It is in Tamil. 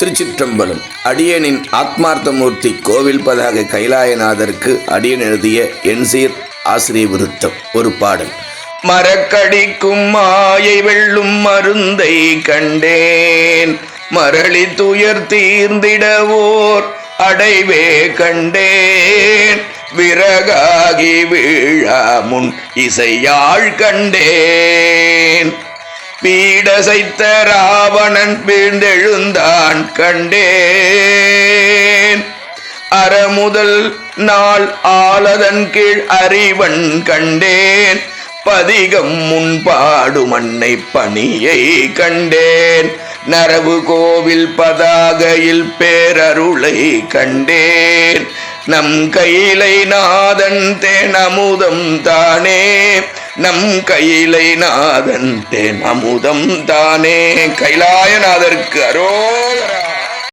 திருச்சிற்றம்பலம். அடியனின் ஆத்மார்த்தமூர்த்தி கோவில் பதாக கைலாயநாதருக்கு அடியன் எழுதிய என்சீர் ஆசிரிய விருத்தம் ஒரு பாடல். மரக்கடிக்கும் மாயை வெள்ளும் மருந்தை கண்டேன். மரளி துயர் தீர்ந்திடவோர் அடைவே கண்டேன். விறகாகி வீழா முன் இசையாழ் கண்டேன். பீடசைத்த ராவணன் வீழ்ந்தெழுந்தான் கண்டேன். அறமுதல் நாள் ஆலதன் கீழ் அறிவன் கண்டேன். பதிகம் முன்பாடு மண்ணை பணியை கண்டேன். நரவு கோவில் பதாகையில் பேரருளை கண்டேன். நம் கையிலை நாதன் தேன் அமுதம் தானே. நம் கையிலை நாதன் தேன் அமுதம் தானே. கைலாயநாதருக்கு அரோகரா.